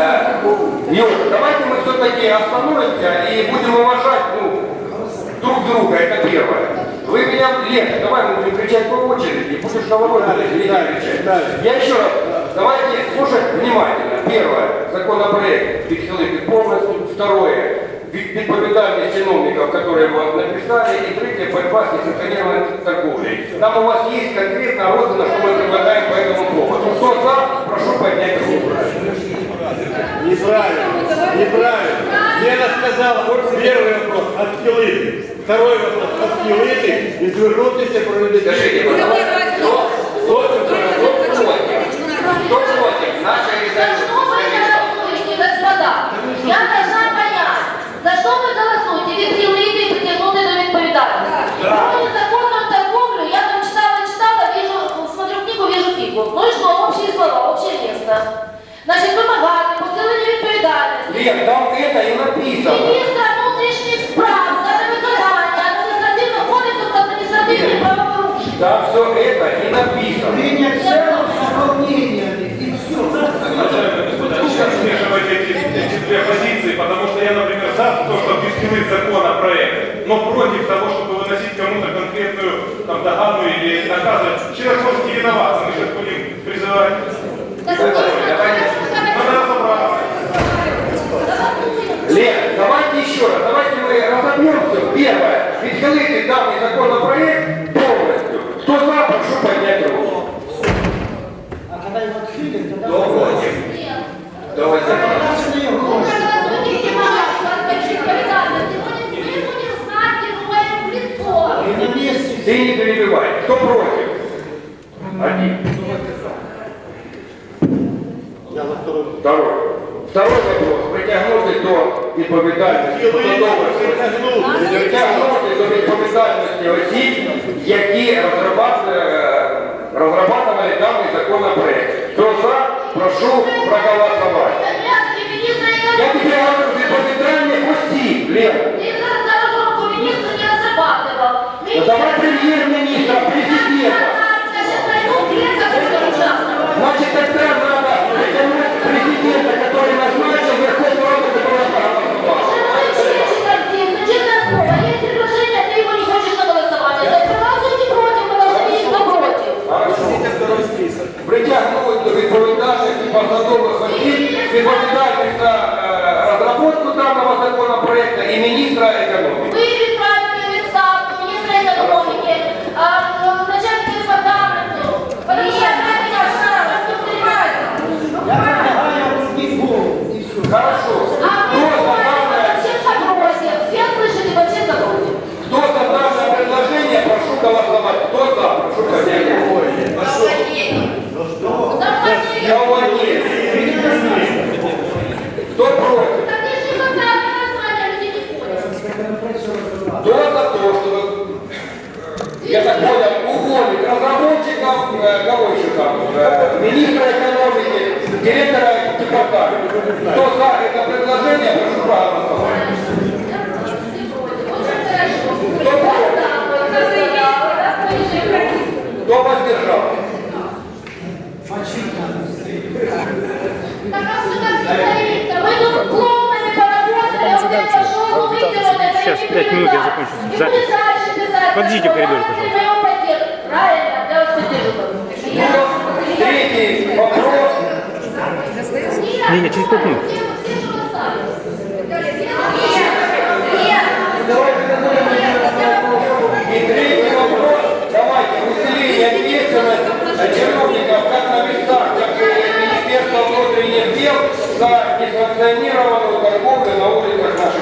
э, Юра, давайте мы все-таки остановимся и будем уважать ну, друг друга, это первое. Вы меня, Лена, давай мы будем кричать по очереди, будешь на ворот кричать. Я еще раз, давайте слушать внимательно. Первое, законопроект відхилити полностью. Второе, від- відповідальність чиновников, которые его написали. И третье, борьба с несанкционированной торговлей. Там у вас есть конкретно роздано, что мы предлагаем по этому поводу. Кто за, прошу поднять руку. Неправильно, неправильно. Лена сказала, первый вопрос отхилити, второй вопрос отхилити і звернутися про Скажите, пожалуйста, кто, кто, кто, кто против? Кто против нашей За что вы голосуете, господа? Я должна понять, за что вы голосуете? Відхилити і притягнути до відповідальності. Про незаконную торговлю я там читала, читала, вижу, смотрю книгу, вижу фигу. Ну и что, общие слова, общее место. Значит, вимагати, посилення відповідальності. Лен, там это и написано. Міністра внутрішніх справ за невиконання адміністративного кодексу та адміністративних правопорушень. Там все это и написано. Принять целым с волнениями и все. Сейчас смешивать эти, эти две позиции, потому что я, например, за то, чтобы изменить законопроект, но против того, чтобы выносить кому-то конкретную там, догану или наказывать. Человек может Первое, відхилити данный законопроект полностью. Кто за, прошу поднять руку. А когда его отхилят, тогда... Кто против? Давайте. Страшные гроши. И на месте Ты не перебивай. Кто против? Один. Я на второй. Второй. Вопрос. Притягнути до відповідальності притягнути до відповідальності осіб, які розрабатували, розрабатували даний законопроект. Хто за, прошу проголосувати. Я тебе говорю, відповідальних осіб, Лен. Ну давай премьер-министра, президента. відповідальних за е, розробку даного законопроекту і міністра економіки. Вы відправите відставку міністра економіки, а, начальника департаменту. Подожди, я меня вас не понимаете. Я предлагаю не голову и все. Хорошо. А Кто вы за данное, вообще против. Все слышали, вообще против. кто за данное предложение, прошу голосовать. Кто за, прошу поднять Директора департамента. Кто за это предложение, прошу проголосовать. Кто против? Кто это, Сейчас, пять минут, я закончу запись. Подождите в коридоре, пожалуйста. Правильно, я вас поддержу. Ну, третий вопрос. Не, не, через пять минут. Все, все, что остались. Нет, нет. Давайте И третий вопрос. Давайте усиление ответственности чиновников как на местах, так и Министерства внутренних дел за несанкционированную торговлю на улицах наших